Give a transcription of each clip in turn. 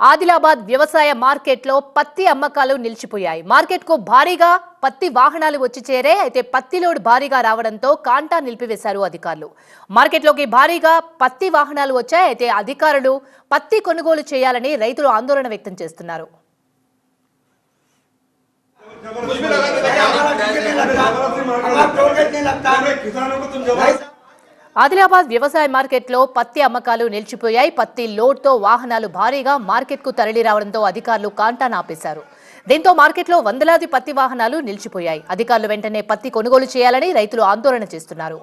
ఆదిలాబాద్ వ్యవసాయ మార్కెట్లో పత్తి అమ్మకాలు నిలిచిపోయాయి మార్కెట్కు భారీగా పత్తి వాహనాలు వచ్చి చేరే అయితే పత్తి లోడ్ భారీగా రావడంతో కాంటా నిలిపివేశారు అధికారులు మార్కెట్లోకి భారీగా పత్తి వాహనాలు వచ్చాయి అయితే అధికారులు పత్తి కొనుగోలు చేయాలని రైతులు ఆందోళన వ్యక్తం చేస్తున్నారు हमारा टोल गेट नहीं लगता किसानों को तुम जवाब ఆదిలాబాద్ వ్యవసాయ మార్కెట్లో పత్తి అమ్మకాలు నిలిచిపోయాయి. పత్తి లోడ్తో వాహనాలు భారీగా మార్కెట్కు తరలి రావడంతో అధికారులు కాంటాను ఆపేశారు. దీంతో మార్కెట్లో వందలాది పత్తి వాహనాలు నిలిచిపోయాయి. అధికారులు వెంటనే పత్తి కొనుగోలు చేయాలని రైతులు ఆందోళన చేస్తున్నారు.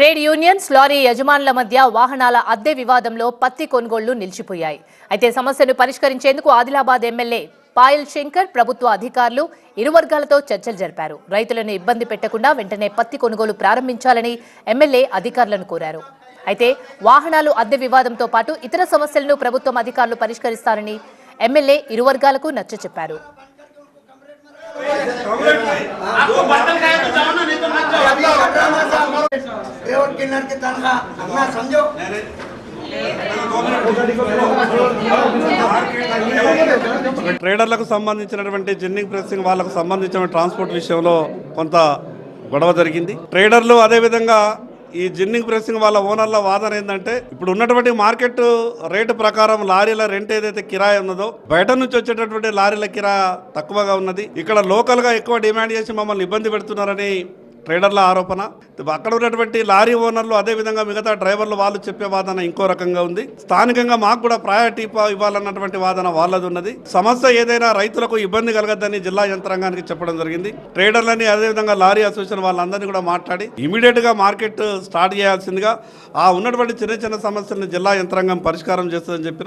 ట్రేడ్ యూనియన్స్ లారీ యజమానుల మధ్య వాహనాల అద్దె వివాదంలో పత్తి కొనుగోళ్ళు నిలిచిపోయాయి. అయితే సమస్యను పరిష్కరించేందుకు ఆదిలాబాద్ ఎమ్మెల్యే పాయల్ శంకర్ ప్రభుత్వ అధికారులు ఇరు వర్గాలతో చర్చలు జరిపారు. రైతులను ఇబ్బంది పెట్టకుండా వెంటనే పత్తి కొనుగోలు ప్రారంభించాలని ఎమ్మెల్యే అధికారులను కోరారు. అయితే వాహనాలు అద్దె వివాదంతో పాటు ఇతర సమస్యలను ప్రభుత్వం అధికారులు పరిష్కరిస్తారని ఎమ్మెల్యే ఇరు వర్గాలకు నచ్చ చెప్పారు की तनख्वाह अपना समझो ట్రేడర్లకు సంబంధించినటువంటి జిన్నింగ్ ప్రెసింగ్ వాళ్ళకు సంబంధించిన ట్రాన్స్పోర్ట్ విషయంలో కొంత గొడవ జరిగింది ట్రేడర్లు అదేవిధంగా ఈ జిన్నింగ్ ప్రెసింగ్ వాళ్ళ ఓనర్ల వాదన ఏంటంటే ఇప్పుడు ఉన్నటువంటి మార్కెట్ రేటు ప్రకారం లారీల రెంట్ ఏదైతే కిరాయి ఉన్నదో బయట నుంచి వచ్చేటటువంటి లారీల కిరాయి తక్కువగా ఉన్నది ఇక్కడ లోకల్గా ఎక్కువ డిమాండ్ చేసి మమ్మల్ని ఇబ్బంది పెడుతున్నారని ట్రేడర్ల ఆరోపణ. అక్కడ ఉన్నటువంటి లారీ ఓనర్లు అదేవిధంగా మిగతా డ్రైవర్లు వాళ్ళు చెప్పే వాదన ఇంకో రకంగా ఉంది. స్థానికంగా మాకు కూడా ప్రయారిటీ ప- ఇవ్వాలన్నటువంటి వాదన వాళ్ళది ఉన్నది. సమస్య ఏదైనా రైతులకు ఇబ్బంది కలగద్దని జిల్లా యంత్రాంగానికి చెప్పడం జరిగింది. ట్రేడర్లని అదేవిధంగా లారీ అసోసియేషన్ వాళ్ళందరినీ కూడా మాట్లాడి ఇమీడియట్గా మార్కెట్ స్టార్ట్ చేయాల్సిందిగా ఆ ఉన్నటువంటి చిన్న చిన్న సమస్యలను జిల్లా యంత్రాంగం పరిష్కారం చేస్తుందని చెప్పిన